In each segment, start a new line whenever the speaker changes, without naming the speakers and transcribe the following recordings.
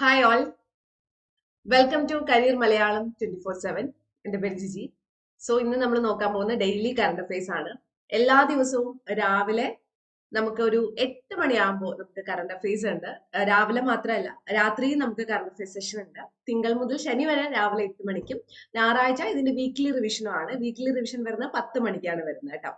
Hi all welcome to career Malayalam twenty four seven എന്റെ പേര് Jiji. So ഇന്ന് നമ്മൾ നോക്കാൻ പോകുന്ന ഡെയിലി കറണ്ട് അഫയേഴ്സ് ആണ്. എല്ലാ ദിവസവും രാവിലെ നമുക്ക് ഒരു എട്ട് മണിയാകുമ്പോൾ നമുക്ക് കറണ്ട് അഫയേഴ്സ് ഉണ്ട്. രാവിലെ മാത്രമല്ല രാത്രിയും നമുക്ക് കറണ്ട് അഫയേഴ്സ് സെഷൻ ഉണ്ട്. തിങ്കൾ മുതൽ ശനി വരെ രാവിലെ എട്ട് മണിക്കും ഞായറാഴ്ച ഇതിന്റെ വീക്ക്ലി റിവിഷനും ആണ്. വീക്ക്ലി റിവിഷൻ വരുന്നത് പത്ത് മണിക്കാണ് വരുന്നത് കേട്ടോ.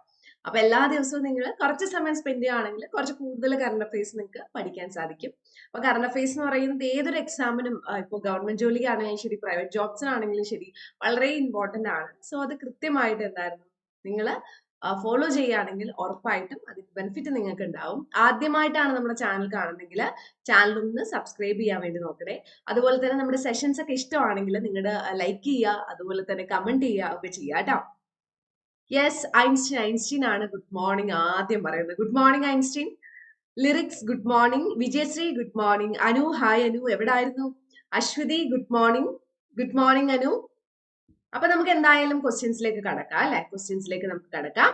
അപ്പൊ എല്ലാ ദിവസവും നിങ്ങൾ കുറച്ച് സമയം സ്പെൻഡ് ചെയ്യുകയാണെങ്കിൽ കുറച്ച് കൂടുതൽ കറണ്ട് അഫയേഴ്സ് നിങ്ങൾക്ക് പഠിക്കാൻ സാധിക്കും. അപ്പൊ കറണ്ട് അഫയേഴ്സ് എന്ന് പറയുന്നത് ഏതൊരു എക്സാമിനും ഇപ്പോൾ ഗവൺമെന്റ് ജോലിക്കാണെങ്കിലും ശരി പ്രൈവറ്റ് ജോബ്സിനാണെങ്കിലും ശരി വളരെ ഇമ്പോർട്ടന്റ് ആണ്. സോ അത് കൃത്യമായിട്ട് എന്തായിരുന്നു? നിങ്ങൾ ഫോളോ ചെയ്യുകയാണെങ്കിൽ ഉറപ്പായിട്ടും അതിന് ബെനിഫിറ്റ് നിങ്ങൾക്ക് ഉണ്ടാവും. ആദ്യമായിട്ടാണ് നമ്മുടെ ചാനൽ കാണുന്നെങ്കിൽ ചാനൽ ഒന്ന് സബ്സ്ക്രൈബ് ചെയ്യാൻ വേണ്ടി നോക്കണേ. അതുപോലെ തന്നെ നമ്മുടെ സെഷൻസ് ഒക്കെ ഇഷ്ടമാണെങ്കിൽ നിങ്ങളുടെ ലൈക്ക് ചെയ്യുക അതുപോലെ തന്നെ കമന്റ് ചെയ്യുക ഒക്കെ ചെയ്യുക കേട്ടോ. യെസ് ഐൻസ്റ്റീൻ ഐൻസ്റ്റീൻ ആണ് ഗുഡ് മോർണിംഗ് ആദ്യം പറയുന്നത്. Good morning Einstein Lyrics good morning Vijayasree good morning Anu hi Anu. എവിടെ ആയിരുന്നു Aswathy good morning good morning Anu. അപ്പൊ നമുക്ക് എന്തായാലും ക്വസ്റ്റ്യൻസിലേക്ക് കടക്കാം അല്ലെ? ക്വസ്റ്റ്യൻസിലേക്ക് നമുക്ക് കടക്കാം.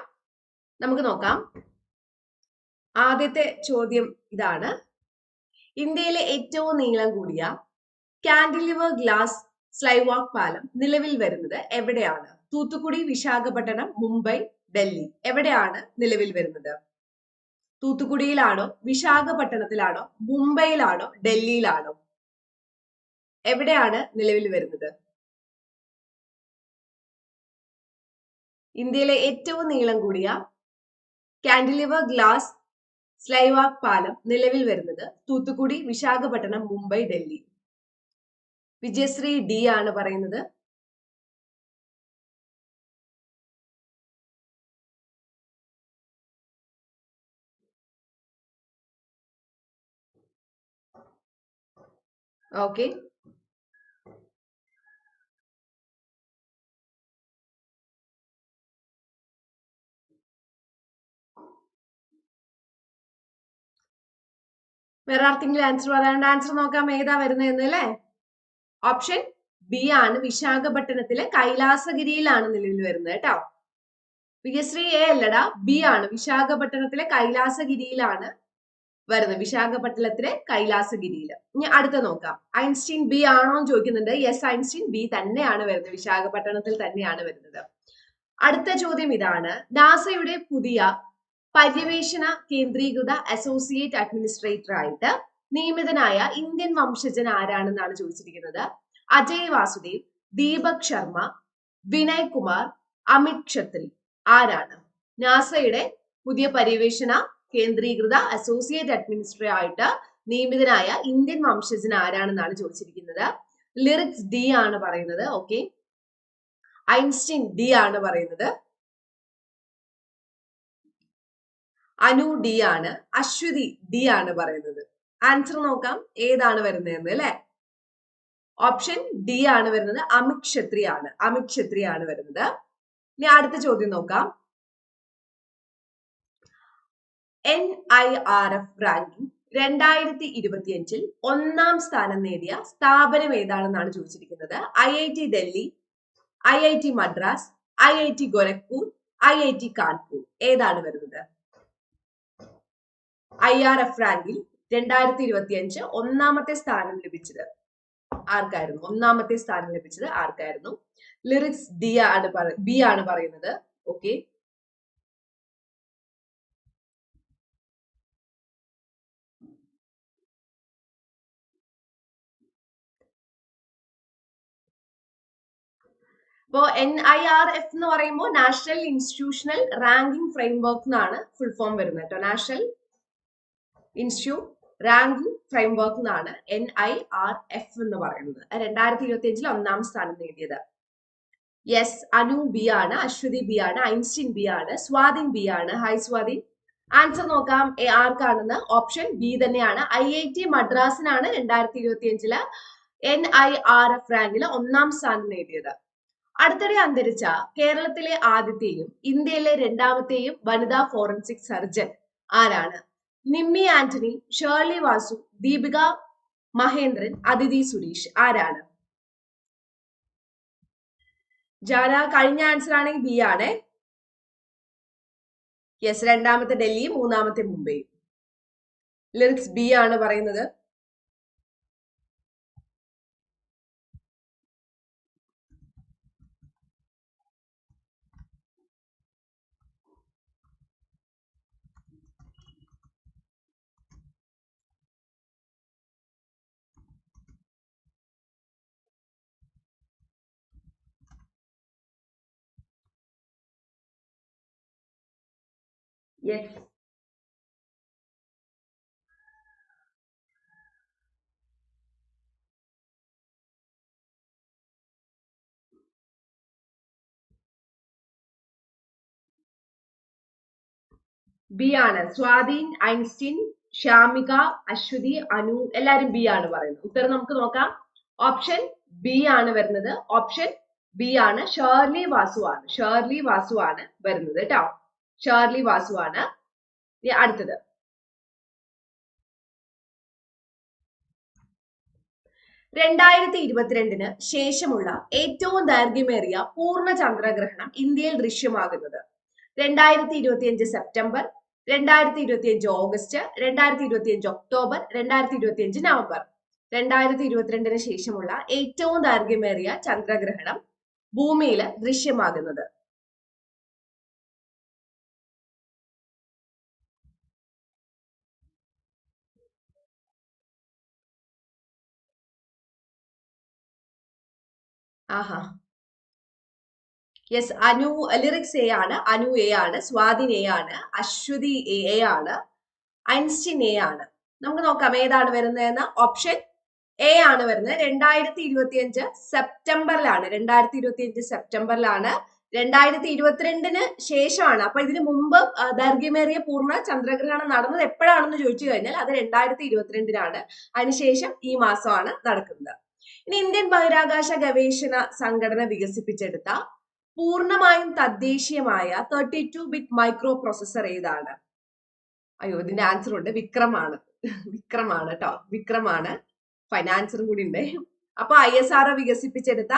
നമുക്ക് നോക്കാം. ആദ്യത്തെ ചോദ്യം ഇതാണ്. ഇന്ത്യയിലെ ഏറ്റവും നീളം കൂടിയ കാൻഡിലിവർ ഗ്ലാസ് സ്ലൈവാക് പാലം നിലവിൽ വരുന്നത് എവിടെയാണ്? തൂത്തുക്കുടി വിശാഖപട്ടണം മുംബൈ ഡൽഹി. എവിടെയാണ് നിലവിൽ വരുന്നത്? തൂത്തുക്കുടിയിലാണോ വിശാഖപട്ടണത്തിലാണോ മുംബൈയിലാണോ ഡൽഹിയിലാണോ? എവിടെയാണ് നിലവിൽ വരുന്നത്? ഇന്ത്യയിലെ ഏറ്റവും നീളം കൂടിയ കാൻഡിലിവർ ഗ്ലാസ് സ്ലൈവാക് പാലം നിലവിൽ വരുന്നത് തൂത്തുക്കുടി വിശാഖപട്ടണം മുംബൈ ഡൽഹി. വിജയശ്രീ ഡി ആണ് പറയുന്നത്. ഓക്കെ വേറെ ആർക്കെങ്കിലും ആൻസർ പറയാണ്ട് ആൻസർ നോക്കാം ഏതാ വരുന്നതെന്ന് അല്ലേ? ഓപ്ഷൻ ബി ആണ് വിശാഖപട്ടണത്തിലെ കൈലാസഗിരിയിലാണ് നിലവിൽ വരുന്നത് കേട്ടോ. വിജയശ്രീ എ അല്ലടാ ബി ആണ് വിശാഖപട്ടണത്തിലെ കൈലാസഗിരിയിലാണ് വരുന്നത്. വിശാഖപട്ടണത്തിലെ കൈലാസഗിരിയിൽ ഇനി അടുത്ത നോക്കാം. ഐൻസ്റ്റീൻ ബി ആണോ എന്ന് ചോദിക്കുന്നുണ്ട്. യെസ് ഐൻസ്റ്റീൻ ബി തന്നെയാണ് വരുന്നത്. വിശാഖപട്ടണത്തിൽ തന്നെയാണ് വരുന്നത്. അടുത്ത ചോദ്യം ഇതാണ്. നാസയുടെ പുതിയ പര്യവേഷണ കേന്ദ്രീകൃത അസോസിയേറ്റ് അഡ്മിനിസ്ട്രേറ്റർ ആയിട്ട് നിയമിതനായ ഇന്ത്യൻ വംശജൻ ആരാണെന്നാണ് ചോദിച്ചിരിക്കുന്നത്? അജയ് വാസുദേവ് ദീപക് ശർമ്മ വിനയ് കുമാർ അമിത് ക്ഷത്രി ആരാണ്? നാസയുടെ പുതിയ പര്യവേഷണ കേന്ദ്രീകൃത അസോസിയേറ്റ് അഡ്മിനിസ്ട്രേ ആയിട്ട് നിയമിതനായ ഇന്ത്യൻ വംശജൻ ആരാണെന്നാണ് ചോദിച്ചിരിക്കുന്നത്? ലിറിക്സ് ഡി ആണ് പറയുന്നത് ഓക്കെ ഐൻസ്റ്റീൻ ഡി ആണ് പറയുന്നത്. അനു ഡി ആണ് അശ്വതി ഡി ആണ് പറയുന്നത്. ആൻസർ നോക്കാം ഏതാണ് വരുന്നതെന്ന് അല്ലെ? ഓപ്ഷൻ ഡി ആണ് വരുന്നത് അമിത് ക്ഷത്രി ആണ് അമിത് ക്ഷത്രി ആണ് വരുന്നത്. ഇനി അടുത്ത ചോദ്യം നോക്കാം. N I R F ranking രണ്ടായിരത്തി ഇരുപത്തിയഞ്ചിൽ ഒന്നാം സ്ഥാനം നേടിയ സ്ഥാപനം ഏതാണെന്നാണ് ചോദിച്ചിരിക്കുന്നത്? I I T Delhi I I T Madras I I T Gorakhpur I I T Kanpur ഏതാണ് വരുന്നത്? ഐ ആർ എഫ് റാങ്കിൽ രണ്ടായിരത്തി ഇരുപത്തി അഞ്ച് ഒന്നാമത്തെ സ്ഥാനം ലഭിച്ചത് ആർക്കായിരുന്നു? ഒന്നാമത്തെ സ്ഥാനം ലഭിച്ചത് ആർക്കായിരുന്നു? ലിറിക്സ് ഡി ആണ് ബി ആണ് പറയുന്നത്. ഓക്കെ ഇപ്പോ എൻ ഐ ആർ എഫ് എന്ന് പറയുമ്പോൾ നാഷണൽ ഇൻസ്റ്റിറ്റ്യൂഷണൽ റാങ്കിംഗ് ഫ്രെയിംവർക്ക് എന്നാണ് ഫുൾ ഫോം വരുന്നത് കേട്ടോ. നാഷണൽ ഇൻസ്റ്റിറ്റ്യൂട്ട് റാങ്കിംഗ് ഫ്രെയിംവർക്ക് എന്നാണ് എൻ ഐ ആർ എഫ് എന്ന് പറയുന്നത്. രണ്ടായിരത്തി ഇരുപത്തി അഞ്ചിൽ ഒന്നാം സ്ഥാനം നേടിയത്. യെസ് അനു ബി ആണ് അശ്വതി ബി ആണ് ഐൻസ്റ്റീൻ ബി ആണ് സ്വാതിൻ ബി ആണ്. ഹായ് സ്വാതിൻ ആൻസർ നോക്കാം. ആർക്കാണെന്ന് ഓപ്ഷൻ ബി തന്നെയാണ്. ഐ ഐ ടി മദ്രാസിനാണ് രണ്ടായിരത്തി ഇരുപത്തി അഞ്ചിൽ എൻ ഐ ആർ എഫ് റാങ്കിൽ ഒന്നാം സ്ഥാനം നേടിയത്. അടുത്തിടെ അന്തരിച്ച കേരളത്തിലെ ആദ്യത്തെയും ഇന്ത്യയിലെ രണ്ടാമത്തെയും വനിതാ ഫോറൻസിക് സർജൻ ആരാണ്? നിമ്മി ആന്റണി ഷേർലി വാസു ദീപിക മഹേന്ദ്രൻ അതിഥി സുരേഷ് ആരാണ്? ജാന കഴിഞ്ഞ ആൻസർ ആണെങ്കിൽ ബി ആണ്. യെസ് രണ്ടാമത്തെ ഡൽഹി മൂന്നാമത്തെ മുംബൈ ലിറിക്സ് ബി ആണ് പറയുന്നത്. യെസ് ബി ആണ്. സ്വാധീൻ ഐൻസ്റ്റീൻ ഷ്യാമിക അശ്വതി അനു എല്ലാരും ബി ആണ് പറയുന്നത്. ഉത്തരം നമുക്ക് നോക്കാം. ഓപ്ഷൻ ബി ആണ് വരുന്നത്. ഓപ്ഷൻ ബി ആണ്. ഷേർലി വാസു ആണ്. ഷേർലി വാസു ആണ് വരുന്നത് കേട്ടോ. ഷേർലി വാസു ആണ് അടുത്തത്. രണ്ടായിരത്തി ഇരുപത്തിരണ്ടിന് ശേഷമുള്ള ഏറ്റവും ദൈർഘ്യമേറിയ പൂർണ ചന്ദ്രഗ്രഹണം ഇന്ത്യയിൽ ദൃശ്യമാകുന്നത്. രണ്ടായിരത്തി ഇരുപത്തിയഞ്ച് സെപ്റ്റംബർ രണ്ടായിരത്തി ഇരുപത്തിയഞ്ച് ഓഗസ്റ്റ് രണ്ടായിരത്തി ഇരുപത്തിയഞ്ച് ഒക്ടോബർ രണ്ടായിരത്തി ഇരുപത്തിയഞ്ച് നവംബർ. രണ്ടായിരത്തി ഇരുപത്തിരണ്ടിന് ശേഷമുള്ള ഏറ്റവും ദൈർഘ്യമേറിയ ചന്ദ്രഗ്രഹണം ഭൂമിയിൽ ദൃശ്യമാകുന്നത്. ആഹാ. യെസ് അനു ലിറിക്സ് എ ആണ് അനു എ ആണ് സ്വാതിൻ എ ആണ് അശ്വതി എ ആണ് ഐൻസ്റ്റിൻ എ ആണ്. നമുക്ക് നോക്കാം ഏതാണ് വരുന്നതെന്ന്? ഓപ്ഷൻ എ ആണ് വരുന്നത്. രണ്ടായിരത്തി ഇരുപത്തിയഞ്ച് സെപ്റ്റംബറിലാണ്. രണ്ടായിരത്തി ഇരുപത്തിയഞ്ച് സെപ്റ്റംബറിലാണ്. രണ്ടായിരത്തി ഇരുപത്തിരണ്ടിന് ശേഷമാണ്. അപ്പൊ ഇതിനു മുമ്പ് ദൈർഘ്യമേറിയ പൂർണ ചന്ദ്രഗ്രഹണം നടന്നത് എപ്പോഴാണെന്ന് ചോദിച്ചു കഴിഞ്ഞാൽ അത് രണ്ടായിരത്തി ഇരുപത്തിരണ്ടിനാണ് അതിനുശേഷം ഈ മാസമാണ് നടക്കുന്നത്. ഇന്ത്യൻ ബഹിരാകാശ ഗവേഷണ സംഘടന വികസിപ്പിച്ചെടുത്ത പൂർണമായും തദ്ദേശീയമായ thirty two bit micro processor ഏതാണ്? അയ്യോ ഇതിന്റെ ആൻസർ ഉണ്ട്. വിക്രമാണ്. വിക്രമാണ് കേട്ടോ വിക്രമാണ്. ഫൈനാൻസറും കൂടി ഉണ്ട് അപ്പൊ ഐ എസ് ആർ വികസിപ്പിച്ചെടുത്ത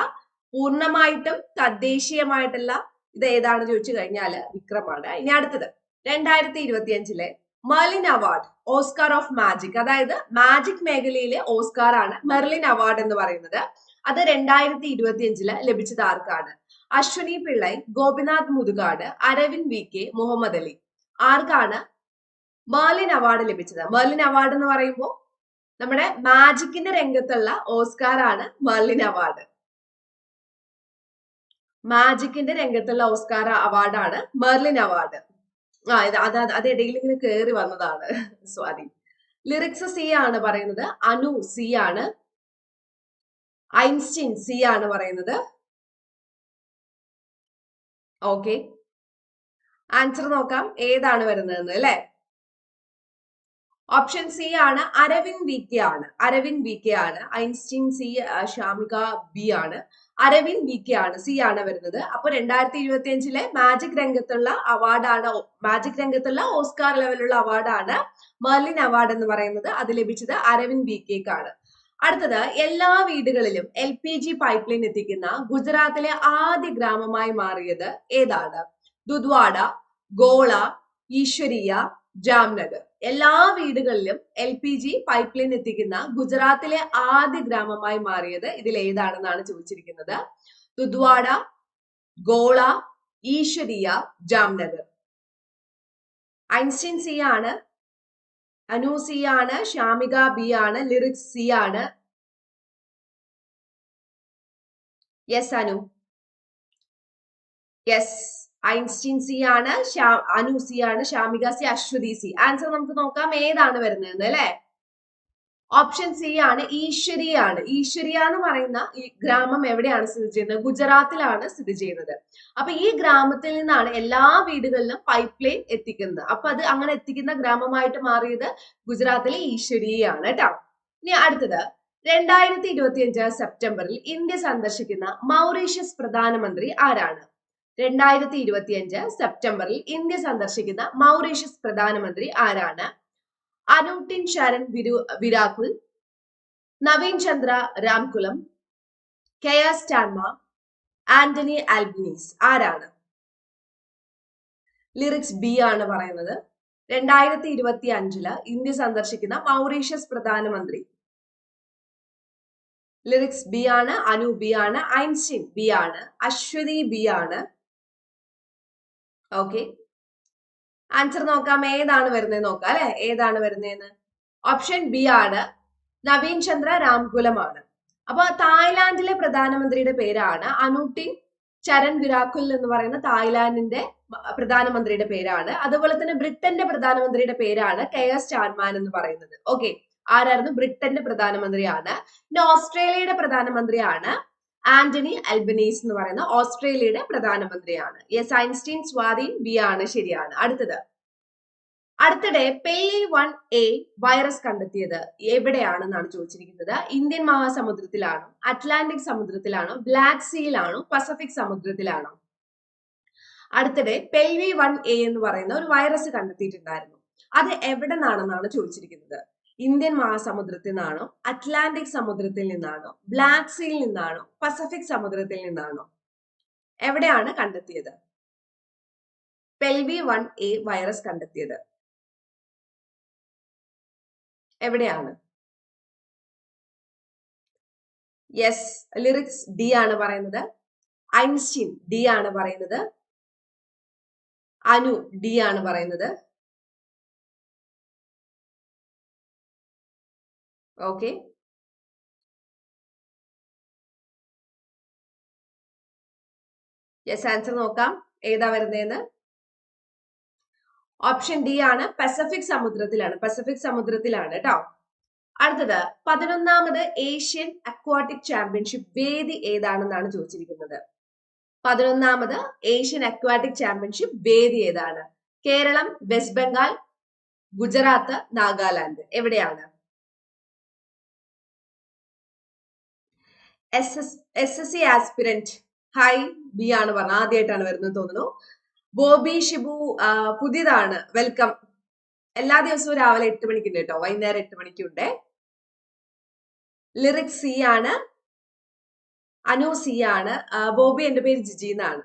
പൂർണമായിട്ടും തദ്ദേശീയമായിട്ടുള്ള ഇത് ഏതാണ് ചോദിച്ചു കഴിഞ്ഞാൽ? വിക്രമാണ്. ഇനി അടുത്തത്. രണ്ടായിരത്തി ഇരുപത്തി അഞ്ചിലെ Merlin award Oscar of magic അതായത് മാജിക് മേഖലയിലെ ഓസ്കാർ ആണ് മെർലിൻ അവാർഡ് എന്ന് പറയുന്നത്. അത് രണ്ടായിരത്തി ഇരുപത്തി അഞ്ചിൽ ലഭിച്ചത് ആർക്കാണ്? Ashwini Pillai Gopinath Muthukad Aravind V K Muhammad Ali. ആർക്കാണ് മെർലിൻ അവാർഡ് ലഭിച്ചത്? മെർലിൻ അവാർഡ് എന്ന് പറയുമ്പോൾ നമ്മുടെ മാജിക്കിന്റെ രംഗത്തുള്ള ഓസ്കാർ ആണ് മെർലിൻ അവാർഡ് മാജിക്കിന്റെ രംഗത്തുള്ള ഓസ്കാർ അവാർഡാണ് മെർലിൻ അവാർഡ് ആ അത് അത് ഇടയിൽ ഇങ്ങനെ കയറി വന്നതാണ്. സ്വാതി ലിറിക്സ് സി ആണ് പറയുന്നത്. അനു സി ആണ്. ഐൻസ്റ്റീൻ സി ആണ് പറയുന്നത്. ഓക്കെ ആൻസർ നോക്കാം. ഏതാണ് വരുന്നതെന്ന് അല്ലെ? ഓപ്ഷൻ സി ആണ് അരവിന്ദ് വി കെ ആണ്. അരവിന്ദ് വി കെ ആണ്. ഐൻസ്റ്റീൻ സി ഷാമിക ബി ആണ്. അരവിന്ദ് വി കെ ആണ് സി ആണ് വരുന്നത്. അപ്പൊ രണ്ടായിരത്തി ഇരുപത്തി അഞ്ചിലെ മാജിക് രംഗത്തുള്ള അവാർഡാണ് മാജിക് രംഗത്തുള്ള ഓസ്കാർ ലെവലുള്ള അവാർഡാണ് മെർലിൻ അവാർഡ് എന്ന് പറയുന്നത് അത് ലഭിച്ചത് അരവിന്ദ് വി കെക്കാണ് അടുത്തത് എല്ലാ വീടുകളിലും L P G pipe line എത്തിക്കുന്ന ഗുജറാത്തിലെ ആദ്യ ഗ്രാമമായി മാറിയത് ഏതാണ്? ദുദ്വാഡ ഗോള ഈശ്വരിയ ജാംനഗർ. എല്ലാ വീടുകളിലും L P G pipe line എത്തിക്കുന്ന ഗുജറാത്തിലെ ആദ്യ ഗ്രാമമായി മാറിയത് ഇതിൽ ഏതാണെന്നാണ് ചോദിച്ചിരിക്കുന്നത്? ദുദ്വാഡ ഗോള ഈശ്വരിയ ജാംനഗർ. ഐൻസ്റ്റീൻ സി ആണ് അനു സി ആണ് ഷ്യാമിക ബി ആണ് ലിറിക്സ് സി ആണ്. Yes Anu. Yes Einstein C ആണ് അനു സി ആണ് Shamika C Aswathy C. Answer നമുക്ക് നോക്കാം ഏതാണ് വരുന്നത് അല്ലെ? ഓപ്ഷൻ സി ആണ് ഈശ്വരിയാണ്. ഈശ്വരിയ എന്ന് പറയുന്ന ഈ ഗ്രാമം എവിടെയാണ് സ്ഥിതി ചെയ്യുന്നത്? ഗുജറാത്തിലാണ് സ്ഥിതി ചെയ്യുന്നത്. അപ്പൊ ഈ ഗ്രാമത്തിൽ നിന്നാണ് എല്ലാ വീടുകളിലും പൈപ്പ് ലൈൻ എത്തിക്കുന്നത്. അപ്പൊ അത് അങ്ങനെ എത്തിക്കുന്ന ഗ്രാമമായിട്ട് മാറിയത് ഗുജറാത്തിലെ ഈശ്വരിയാണ് കേട്ടോ. ഇനി അടുത്തത്. രണ്ടായിരത്തി ഇരുപത്തിയഞ്ച് സെപ്റ്റംബറിൽ ഇന്ത്യ സന്ദർശിക്കുന്ന മൗറീഷ്യസ് പ്രധാനമന്ത്രി ആരാണ്? രണ്ടായിരത്തി ഇരുപത്തിയഞ്ച് സെപ്റ്റംബറിൽ ഇന്ത്യ സന്ദർശിക്കുന്ന മൗറീഷ്യസ് പ്രധാനമന്ത്രി ആരാണ്? Anutin Charnvirakul Navin Chandra Ramgoolam Keir Starmer Anthony Albanese ആരാണ്? ലിറിക്സ് ബി ആണ് പറയുന്നത്. രണ്ടായിരത്തി ഇരുപത്തി അഞ്ചിൽ ഇന്ത്യ സന്ദർശിക്കുന്ന മൗറീഷ്യസ് പ്രധാനമന്ത്രി. ലിറിക്സ് ബി ആണ് അനു ബി ആണ് ഐൻസ്റ്റീൻ ബി ആണ് അശ്വതി ബി ആണ് ഓക്കെ ആൻസർ നോക്കാം. ഏതാണ് വരുന്നത് നോക്കാം അല്ലെ? ഏതാണ് വരുന്നതെന്ന്? ഓപ്ഷൻ ബി ആണ്. നവീൻ ചന്ദ്ര രാംകുലമാണ് അപ്പൊ തായ്ലാന്റിലെ പ്രധാനമന്ത്രിയുടെ പേരാണ് അനുട്ടിൻ ചരൺ വിരാക്കുൽ എന്ന് പറയുന്ന തായ്ലാന്റിന്റെ പ്രധാനമന്ത്രിയുടെ പേരാണ്. അതുപോലെ തന്നെ ബ്രിട്ടന്റെ പ്രധാനമന്ത്രിയുടെ പേരാണ് കെ എസ് ചാൻമാൻ എന്ന് പറയുന്നത്. ഓക്കെ ആരായിരുന്നു? ബ്രിട്ടന്റെ പ്രധാനമന്ത്രിയാണ്. പിന്നെ ഓസ്ട്രേലിയയുടെ പ്രധാനമന്ത്രിയാണ് ആന്റണി അൽബനീസ് എന്ന് പറയുന്ന ഓസ്ട്രേലിയയുടെ പ്രധാനമന്ത്രിയാണ്. യെസ് ഐൻസ്റ്റീൻ സ്വാധീൻ ബി ആണ്. ശരിയാണ്. അടുത്തത്. അടുത്തിടെ പെല്ലി വൺ എ വൈറസ് കണ്ടെത്തിയത് എവിടെയാണെന്നാണ് ചോദിച്ചിരിക്കുന്നത്. ഇന്ത്യൻ മഹാസമുദ്രത്തിലാണോ അറ്റ്ലാന്റിക് സമുദ്രത്തിലാണോ ബ്ലാക്ക് സീയിലാണോ പസഫിക് സമുദ്രത്തിലാണോ? അടുത്തിടെ പെൽവി വൺ എ എന്ന് പറയുന്ന ഒരു വൈറസ് കണ്ടെത്തിയിട്ടുണ്ടായിരുന്നു. അത് എവിടെ നിന്നാണെന്നാണ് ചോദിച്ചിരിക്കുന്നത്. ഇന്ത്യൻ മഹാസമുദ്രത്തിൽ നിന്നാണോ അറ്റ്ലാന്റിക് സമുദ്രത്തിൽ നിന്നാണോ ബ്ലാക്ക് സീയിൽ നിന്നാണോ പസഫിക് സമുദ്രത്തിൽ നിന്നാണോ? എവിടെയാണ് കണ്ടെത്തിയത്? പെൽവി വൺ എ വൈറസ് കണ്ടെത്തിയത്. എവിടെയാണ്? യെസ് ലിറിക്സ് ഡി ആണ് പറയുന്നത്. ഐൻസ്റ്റീൻ ഡി ആണ് പറയുന്നത്. അനു ഡി ആണ് പറയുന്നത്. ഓക്കെ യെസ് ആൻസർ നോക്കാം. ഏതാ വരുന്നതെന്ന് ഓപ്ഷൻ ഡി ആണ്. പസഫിക് സമുദ്രത്തിലാണ്. പസഫിക് സമുദ്രത്തിലാണ് കേട്ടോ അടുത്തത് പതിനൊന്നാമത് ഏഷ്യൻ അക്വാട്ടിക് ചാമ്പ്യൻഷിപ്പ് വേദി ഏതാണെന്നാണ് ചോദിച്ചിരിക്കുന്നത്? പതിനൊന്നാമത് ഏഷ്യൻ അക്വാട്ടിക് ചാമ്പ്യൻഷിപ്പ് വേദി ഏതാണ്? കേരളം വെസ്റ്റ് ബംഗാൾ ഗുജറാത്ത് നാഗാലാൻഡ്. എവിടെയാണ്? S S S S C aspirant hi B ആണ് പറഞ്ഞത്. ആദ്യമായിട്ടാണ് വരുന്നത് തോന്നുന്നു. ബോബി ഷിബു പുതിയതാണ്. വെൽക്കം എല്ലാ ദിവസവും രാവിലെ എട്ട് മണിക്കുണ്ട് കേട്ടോ. വൈകുന്നേരം എട്ട് മണിക്കുണ്ട്. ലിറിക്സ് സി ആണ്. അനു സി ആണ്. ബോബി എന്റെ പേര് ജിജി എന്നാണ്.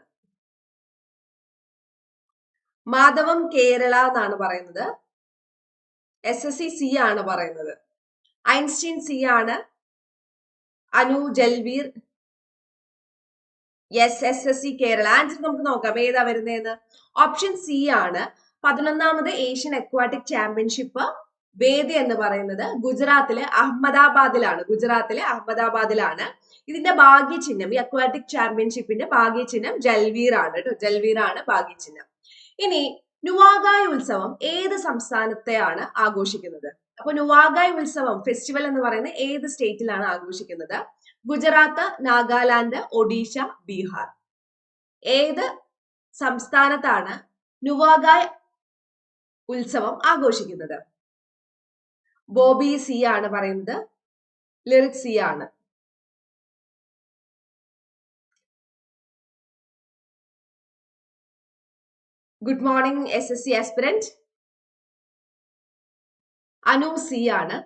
മാധവം കേരള എന്നാണ് പറയുന്നത്. എസ് എസ് സി സി ആണ് പറയുന്നത്. ഐൻസ്റ്റീൻ സി ആണ്. Anu Jalvir. Yes S S C Kerala answer നമുക്ക് നോക്കാം. ഏതാ വരുന്നതെന്ന് ഓപ്ഷൻ സി ആണ് പതിനൊന്നാമത് ഏഷ്യൻ അക്വാട്ടിക് ചാമ്പ്യൻഷിപ്പ് വേദി എന്ന് പറയുന്നത് ഗുജറാത്തിലെ അഹമ്മദാബാദിലാണ്. ഗുജറാത്തിലെ അഹമ്മദാബാദിലാണ്. ഇതിന്റെ ഭാഗ്യചിഹ്നം ഈ അക്വാട്ടിക് ചാമ്പ്യൻഷിപ്പിന്റെ ഭാഗ്യചിഹ്നം ജൽവീർ ആണ് കേട്ടോ. ജൽവീർ ആണ് ഭാഗ്യചിഹ്നം. ഇനി നുവാഗായ് ഉത്സവം ഏത് സംസ്ഥാനത്തെയാണ് ആഘോഷിക്കുന്നത്? അപ്പൊ നുവാഗായ് ഉത്സവം ഫെസ്റ്റിവൽ എന്ന് പറയുന്നത് ഏത് സ്റ്റേറ്റിലാണ് ആഘോഷിക്കുന്നത്? ഗുജറാത്ത് നാഗാലാൻഡ് ഒഡീഷ ബീഹാർ. ഏത് സംസ്ഥാനത്താണ് നുവാഗായ് ഉത്സവം ആഘോഷിക്കുന്നത്? ബോബി സി ആണ് പറയുന്നത്. ലിറിക് സി ആണ്. Good morning S S C aspirant Anu C ആണ്.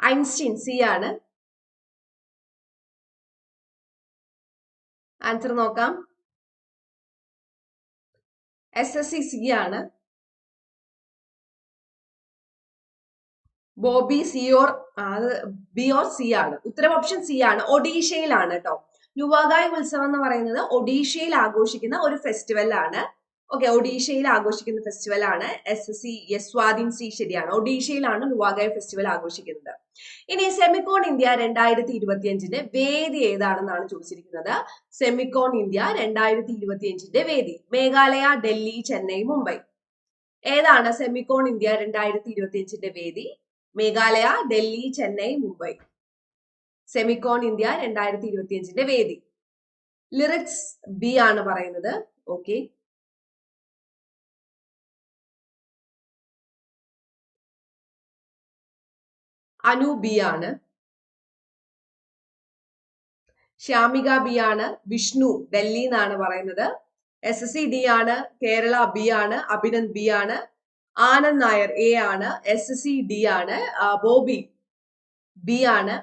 ഐൻസ്റ്റീൻ സി ആണ്. ആൻസർ നോക്കാം. എസ് എസ് സി സി ആണ്. ബോബി സിയോർ അത് ബി ഓർ സി ആണ്. ഉത്തരം ഓപ്ഷൻ സി ആണ്. ഒഡീഷയിലാണ് കേട്ടോ നുവാഗായ് ഉത്സവം എന്ന് പറയുന്നത് ഒഡീഷയിൽ ആഘോഷിക്കുന്ന ഒരു ഫെസ്റ്റിവൽ ആണ്. ഓക്കെ ഒഡീഷയിൽ ആഘോഷിക്കുന്ന ഫെസ്റ്റിവൽ ആണ് എസ് സി യസ്വാദിൻ സി ശരിയാണ് ഒഡീഷയിലാണ് നുവാഗായ ഫെസ്റ്റിവൽ ആഘോഷിക്കുന്നത്. ഇനി സെമിക്കോൺ ഇന്ത്യ രണ്ടായിരത്തി ഇരുപത്തി അഞ്ചിന്റെ വേദി ഏതാണെന്നാണ് ചോദിച്ചിരിക്കുന്നത്? സെമിക്കോൺ ഇന്ത്യ രണ്ടായിരത്തി ഇരുപത്തി അഞ്ചിന്റെ വേദി. മേഘാലയ ഡൽഹി ചെന്നൈ മുംബൈ. ഏതാണ് സെമിക്കോൺ ഇന്ത്യ രണ്ടായിരത്തി ഇരുപത്തി അഞ്ചിന്റെ വേദി? മേഘാലയ ഡൽഹി ചെന്നൈ മുംബൈ. സെമിക്കോൺ ഇന്ത്യ രണ്ടായിരത്തി ഇരുപത്തി അഞ്ചിന്റെ വേദി. ലിറിക്സ് ബി ആണ് പറയുന്നത്. ഓക്കെ അനു ബി ആണ് ശ്യാമിക ബി ആണ്. വിഷ്ണു ഡൽഹി എന്നാണ് പറയുന്നത്. എസ് എസ് സി ഡി ആണ്. കേരള ബി ആണ്. അഭിനന്ദ് ബി ആണ്. ആനന്ദ് നായർ എ ആണ്. എസ് എസ് സി ഡി ആണ്. ബോബി ബി ആണ്.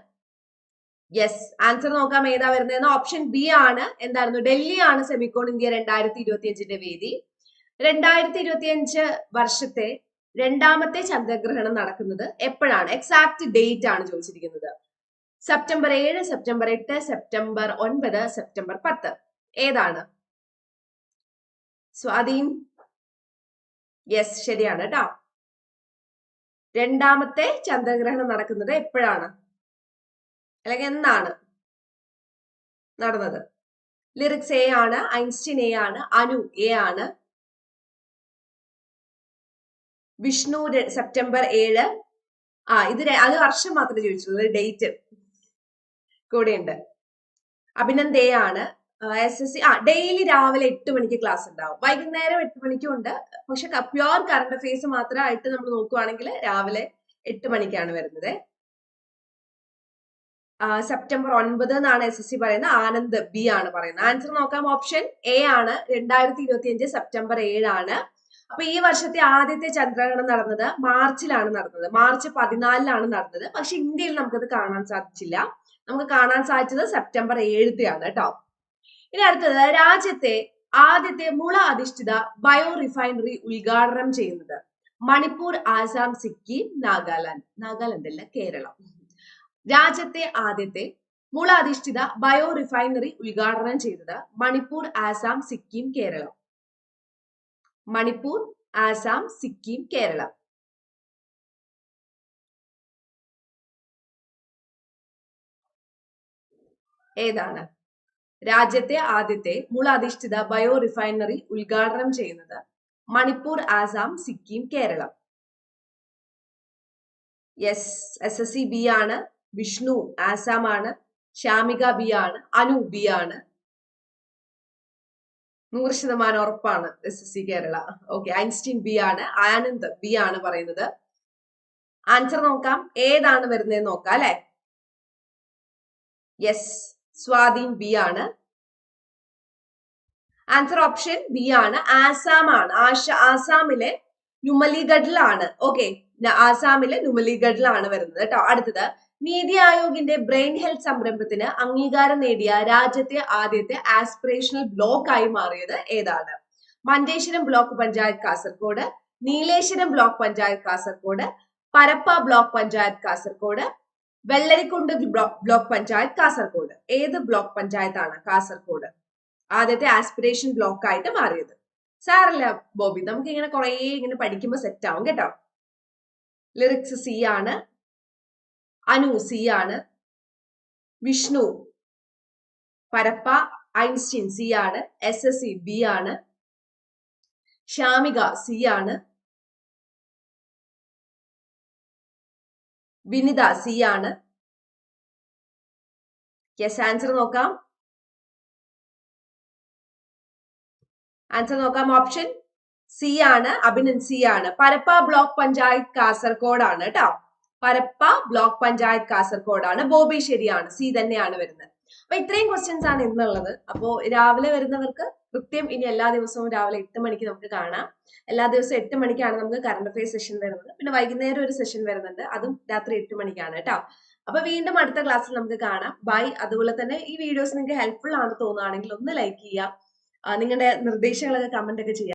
യെസ് ആൻസർ നോക്കാം ഏതാ വരുന്നതെന്ന്. ഓപ്ഷൻ ബി ആണ്. എന്തായിരുന്നു? ഡൽഹി ആണ് സെമിക്കോൺ ഇന്ത്യ രണ്ടായിരത്തി ഇരുപത്തി അഞ്ചിന്റെ വേദി. രണ്ടായിരത്തി ഇരുപത്തി അഞ്ച് വർഷത്തെ രണ്ടാമത്തെ ചന്ദ്രഗ്രഹണം നടക്കുന്നത് എപ്പോഴാണ്? എക്സാക്ട് ഡേറ്റ് ആണ് ചോദിച്ചിരിക്കുന്നത്. സെപ്റ്റംബർ ഏഴ് സെപ്റ്റംബർ എട്ട് സെപ്റ്റംബർ ഒൻപത് സെപ്റ്റംബർ പത്ത്. ഏതാണ്? സ്വാധീൻ. യെസ് ശരിയാണ് കേട്ടോ രണ്ടാമത്തെ ചന്ദ്രഗ്രഹണം നടക്കുന്നത് എപ്പോഴാണ്? അല്ലെങ്കിൽ എന്നാണ് നടന്നത്? ലിറിക്സ് എ ആണ് ഐൻസ്റ്റീൻ എ ആണ് അനു എ ആണ് വിഷ്ണു സെപ്റ്റംബർ ഏഴ്. ആ ഇത് അത് വർഷം മാത്രമേ ചോദിച്ചുള്ളൂ ഡേറ്റ് കൂടെയുണ്ട്. അഭിനന്ദയാണ്. എസ് എസ് സി ആ ഡെയിലി രാവിലെ എട്ട് മണിക്ക് ക്ലാസ് ഉണ്ടാവും. വൈകുന്നേരം എട്ട് മണിക്കും ഉണ്ട്. പക്ഷെ പ്യുവർ കറണ്ട് അഫയേഴ്സ് മാത്രമായിട്ട് നമ്മൾ നോക്കുവാണെങ്കിൽ രാവിലെ എട്ട് മണിക്കാണ് വരുന്നത്. സെപ്റ്റംബർ ഒൻപത് എന്നാണ് എസ് എസ് സി പറയുന്നത്. ആനന്ദ് ബി ആണ് പറയുന്നത്. ആൻസർ നോക്കാം. ഓപ്ഷൻ എ ആണ്. രണ്ടായിരത്തി ഇരുപത്തി അഞ്ച് സെപ്റ്റംബർ ഏഴാണ് അപ്പൊ ഈ വർഷത്തെ ആദ്യത്തെ ചന്ദ്രഗ്രഹണം നടന്നത് മാർച്ചിലാണ് നടന്നത്. മാർച്ച് പതിനാലിലാണ് നടന്നത്. പക്ഷെ ഇന്ത്യയിൽ നമുക്കത് കാണാൻ സാധിച്ചില്ല. നമുക്ക് കാണാൻ സാധിച്ചത് സെപ്റ്റംബർ ഏഴത്തെയാണ് കേട്ടോ. ഇനി അടുത്തത് രാജ്യത്തെ ആദ്യത്തെ മുള അധിഷ്ഠിത ബയോ റിഫൈനറി ഉദ്ഘാടനം ചെയ്യുന്നത് മണിപ്പൂർ ആസാം സിക്കിം നാഗാലാൻഡ്. നാഗാലാൻഡ് അല്ല കേരളം. രാജ്യത്തെ ആദ്യത്തെ മുള അധിഷ്ഠിത ബയോ റിഫൈനറി ഉദ്ഘാടനം ചെയ്തത് മണിപ്പൂർ ആസാം സിക്കിം കേരളം. മണിപ്പൂർ ആസാം സിക്കിം കേരളം. ഏതാണ്? രാജ്യത്തെ ആദ്യത്തെ മുള അധിഷ്ഠിത ബയോ റിഫൈനറി ഉദ്ഘാടനം ചെയ്യുന്നത് Manipur Assam Sikkim Keralam. Yes S S C B ആണ് വിഷ്ണു ആസാം ആണ് ശ്യാമിക ബി ആണ് അനു ബി ആണ്. നൂറ് ശതമാനം ഉറപ്പാണ് S S C Kerala. Okay Einstein B ആണ് ആനന്ദ് ബി ആണ് പറയുന്നത്. ആൻസർ നോക്കാം. ഏതാണ് വരുന്നത് നോക്കാം അല്ലെ? യെസ് സ്വാധീൻ ബി ആണ്. ആൻസർ ഓപ്ഷൻ ബി ആണ്. ആസാം ആണ്. ആശ ആസാമിലെ നുമലിഗഡിലാണ്. ഓക്കെ ആസാമിലെ നുമലിഗഡിലാണ് വരുന്നത് കേട്ടോ. അടുത്തത് നീതി ആയോഗിന്റെ ബ്രെയിൻ ഹെൽത്ത് സംരംഭത്തിന് അംഗീകാരം നേടിയ രാജ്യത്തെ ആദ്യത്തെ ആസ്പിറേഷണൽ ബ്ലോക്ക് ആയി മാറിയത് ഏതാണ്? Manjeshwaram block panchayat Kasaragod Nileshwaram block panchayat Kasaragod Parappa block panchayat Kasaragod Vellarikundu block panchayat Kasaragod. ഏത് ബ്ലോക്ക് പഞ്ചായത്താണ് കാസർഗോഡ്? ആദ്യത്തെ ആസ്പിറേഷൻ ബ്ലോക്ക് ആയിട്ട് മാറിയത്. സാറല്ല ബോബി നമുക്ക് ഇങ്ങനെ കുറെ ഇങ്ങനെ പഠിക്കുമ്പോൾ സെറ്റ് ആവും കേട്ടോ. ലിറിക്സ് സി ആണ്. അനു സി ആണ്. വിഷ്ണു പരപ്പ ഐൻസ്റ്റീൻ സി ആണ്. എസ് എസ് സി ബി ആണ്. ശ്യാമിക സി ആണ്. വിനിത സി ആണ്. യെസ് ആൻസർ നോക്കാം. ആൻസർ നോക്കാം. ഓപ്ഷൻ സി ആണ്. അഭിനന്ദ് സി ആണ്. പരപ്പ ബ്ലോക്ക് പഞ്ചായത്ത് കാസർഗോഡ് ആണ് കേട്ടോ. പരപ്പ ബ്ലോക്ക് പഞ്ചായത്ത് കാസർഗോഡ് ആണ് ബോബി ശരിയാണ്. സി തന്നെയാണ് വരുന്നത്. അപ്പൊ ഇത്രയും ക്വസ്റ്റ്യൻസ് ആണ് ഇന്നുള്ളത്. അപ്പോ രാവിലെ വരുന്നവർക്ക് കൃത്യം ഇനി എല്ലാ ദിവസവും രാവിലെ എട്ട് മണിക്ക് നമുക്ക് കാണാം. എല്ലാ ദിവസവും എട്ട് മണിക്കാണ് നമുക്ക് കറണ്ട് അഫയർ സെഷൻ വരുന്നത്. പിന്നെ വൈകുന്നേരം ഒരു സെഷൻ വരുന്നുണ്ട്. അതും രാത്രി എട്ട് മണിക്കാണ് കേട്ടോ. അപ്പൊ വീണ്ടും അടുത്ത ക്ലാസ്സിൽ നമുക്ക് കാണാം. ബൈ അതുപോലെ തന്നെ ഈ വീഡിയോസ് നിങ്ങൾക്ക് ഹെൽപ്ഫുൾ ആണ് തോന്നുകയാണെങ്കിൽ ഒന്ന് ലൈക്ക് ചെയ്യുക. നിങ്ങളുടെ നിർദ്ദേശങ്ങളൊക്കെ കമന്റ് ഒക്കെ ചെയ്യുക